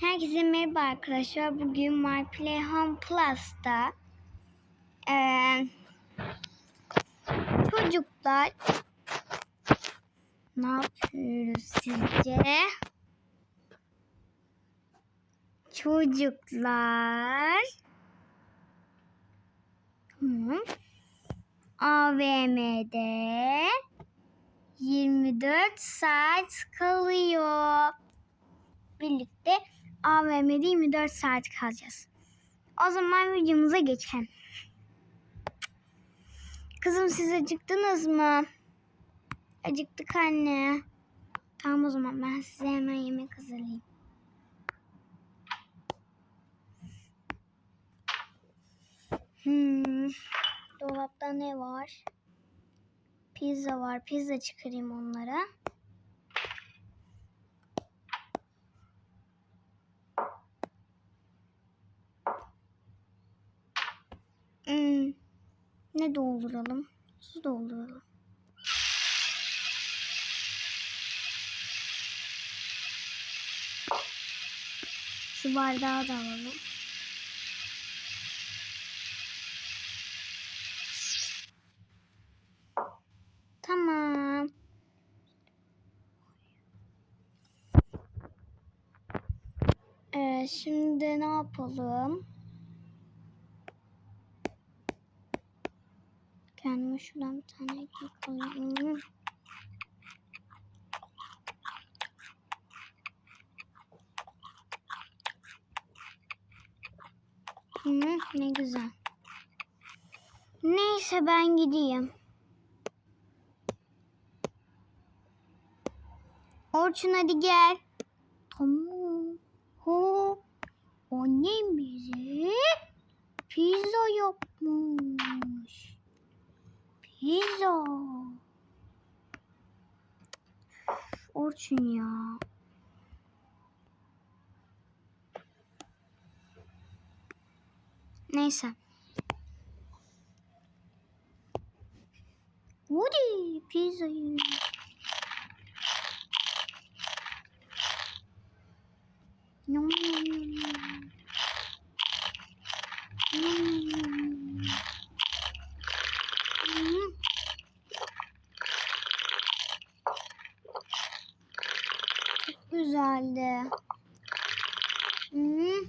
Herkese merhaba arkadaşlar. Bugün My Play Home Plus'ta eee, çocuklar ne yapıyoruz sizce? Çocuklar Hı. AVM'de 24 saat kalıyor. Birlikte AVM'de 24 saat kalacağız. O zaman videomuza geçelim. Kızım siz acıktınız mı? Acıktık anne. Tamam o zaman ben size hemen yemek hazırlayayım. Hmm, dolapta ne var? Pizza var. Pizza çıkarayım onlara. Hmm, ne dolduralım? Su dolduralım. Şu bardağı da alalım. Tamam. Ee, şimdi ne yapalım? Kendime şuradan bir tane ekmek koyayım. Hı, ne güzel. Neyse ben gideyim. Orçun hadi gel. Tamam. Hop. Annem bize pizza yapmış. Pizza. Orçun ya. Neyse. Hadi pizza yiyelim. Yum, yum, yum, yum. Yum, yum, yum, yum. Hmm. Çok güzeldi. Hmm.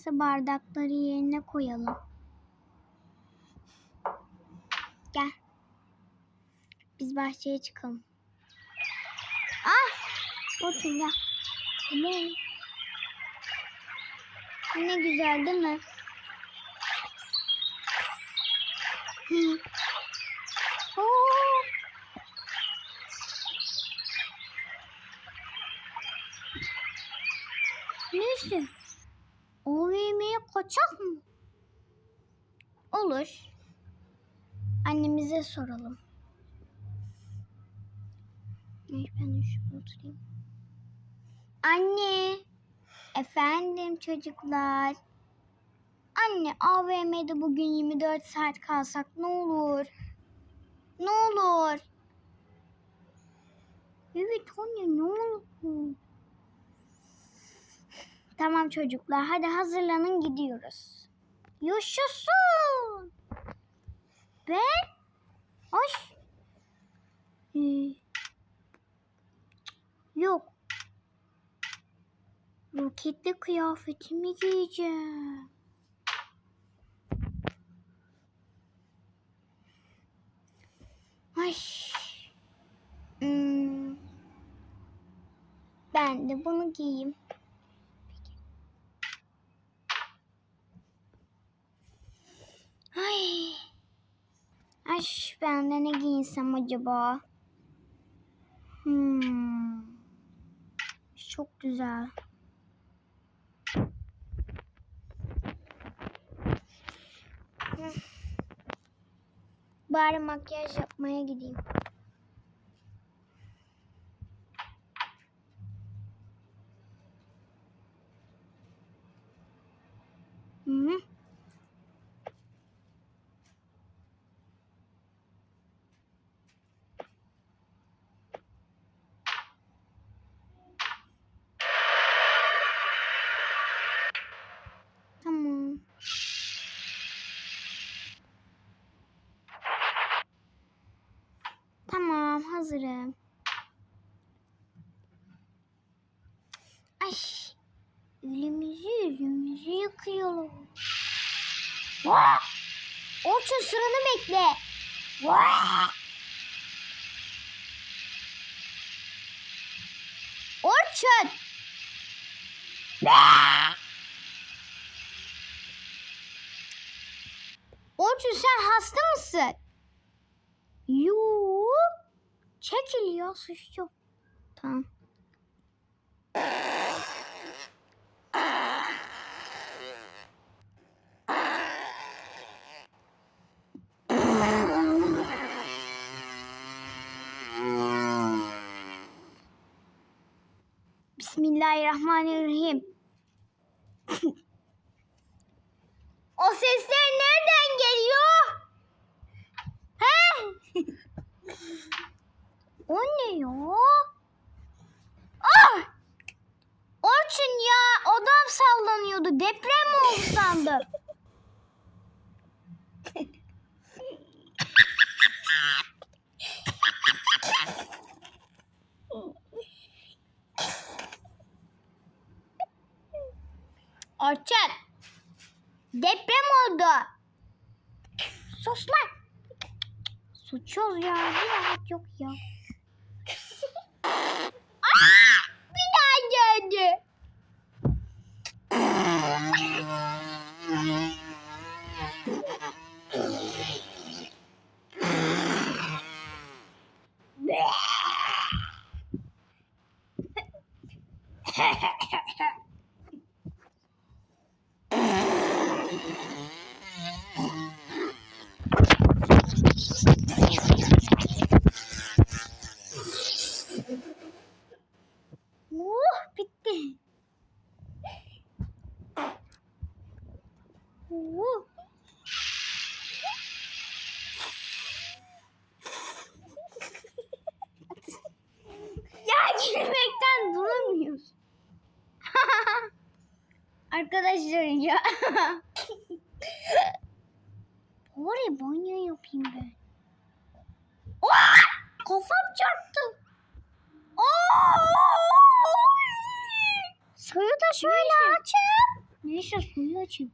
Neyse bardakları yerine koyalım. Gel. Biz bahçeye çıkalım. Ah! Otur gel. Tamam. Ne güzel değil mi? Hı. Oo! Neyse. OVM'ye kaçak mı? Olur. Annemize soralım. Ben şuraya oturayım. Anne. Efendim çocuklar. Anne AVM'de bugün 24 saat kalsak ne olur? Ne olur? Evet anne ne olur? Tamam çocuklar hadi hazırlanın gidiyoruz. Yaşasın. Ben Hoş. Yok. Roketli kıyafetimi giyeceğim. Ay. Hmm. Ben de bunu giyeyim. Ay. Ay ben de ne giyinsem acaba? Hmm. Çok güzel. Bari makyaj yapmaya gideyim. Hı. Tamam hazırım. Ay elimizi yüzümüzü yıkayalım. Vah! Sıranı bekle. Vah! Orçun. Orçun sen hasta mısın? Yoo. Çekil ya suçlu. Tamam. Bismillahirrahmanirrahim. o sesler nereden geliyor? He? o ne ya? Ah! Orçun ya odam sallanıyordu. Deprem oldu sandım? Orçun. Deprem oldu. Sus lan. Suçuz ya. Bir rahat yok ya. Uh, bitti. Ya gülmekten duramıyoruz. Arkadaşlar ya. Bari banyo yapayım ben. Aa! Kafam çarptı. Aa! Suyu da şöyle açayım. Neyse suyu açayım.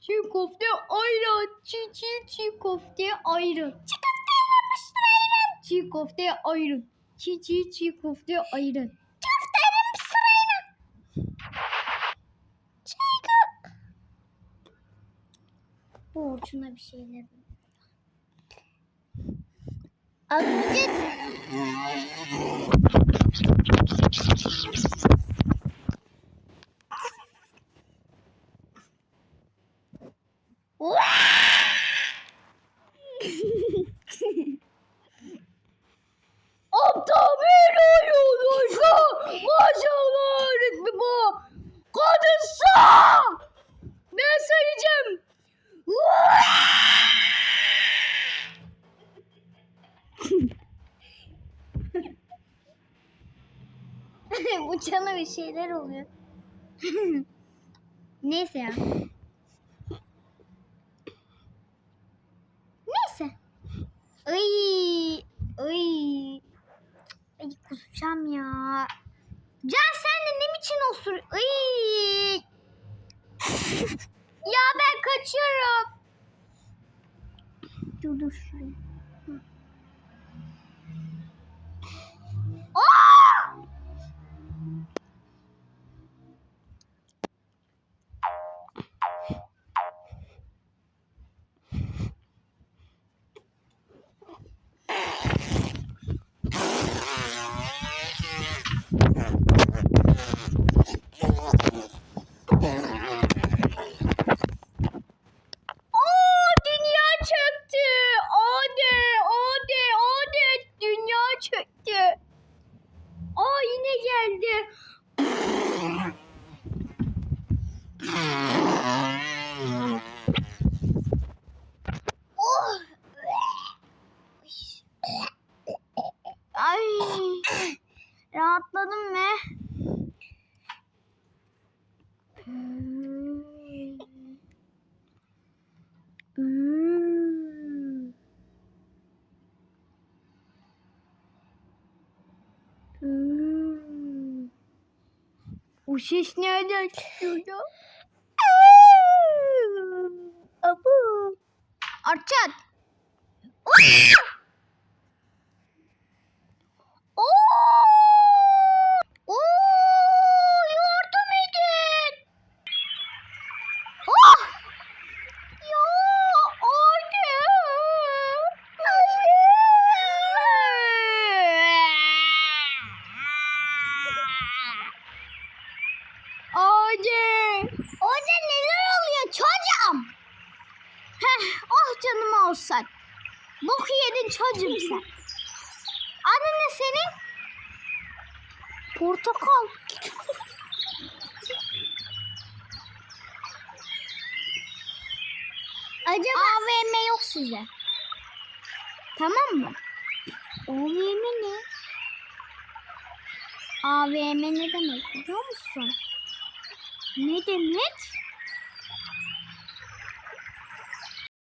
Çiğ köfte ayran. Çiğ çiğ çiğ köfte ayran. Çiğ yapmışsın ayran. Çiğ köfte ayran. Çiğ çiğ çiğ köfte ayran. Köfte yapmışsın ayran. Çiğ köfte. Bu Orçun'a bir şeyler Azıcık. Uçana bir şeyler oluyor. Neyse ya. Neyse. Ay, ay. Ay kusacağım ya. Can sen de ne biçim osur? Ay. ya ben kaçıyorum. Dur dur şuraya. Hı. Bu ses nereden çıkıyor? Abu. Arçat. Oo! Oo! Yardım edin. Oh! Ya anne. Orada neler oluyor çocuğum? Heh, oh canım olsan. Yedin çocuğum sen. Adın ne senin? Portakal. Acaba AVM yok size. Tamam mı? AVM ne? AVM ne demek biliyor musun? Ne demek?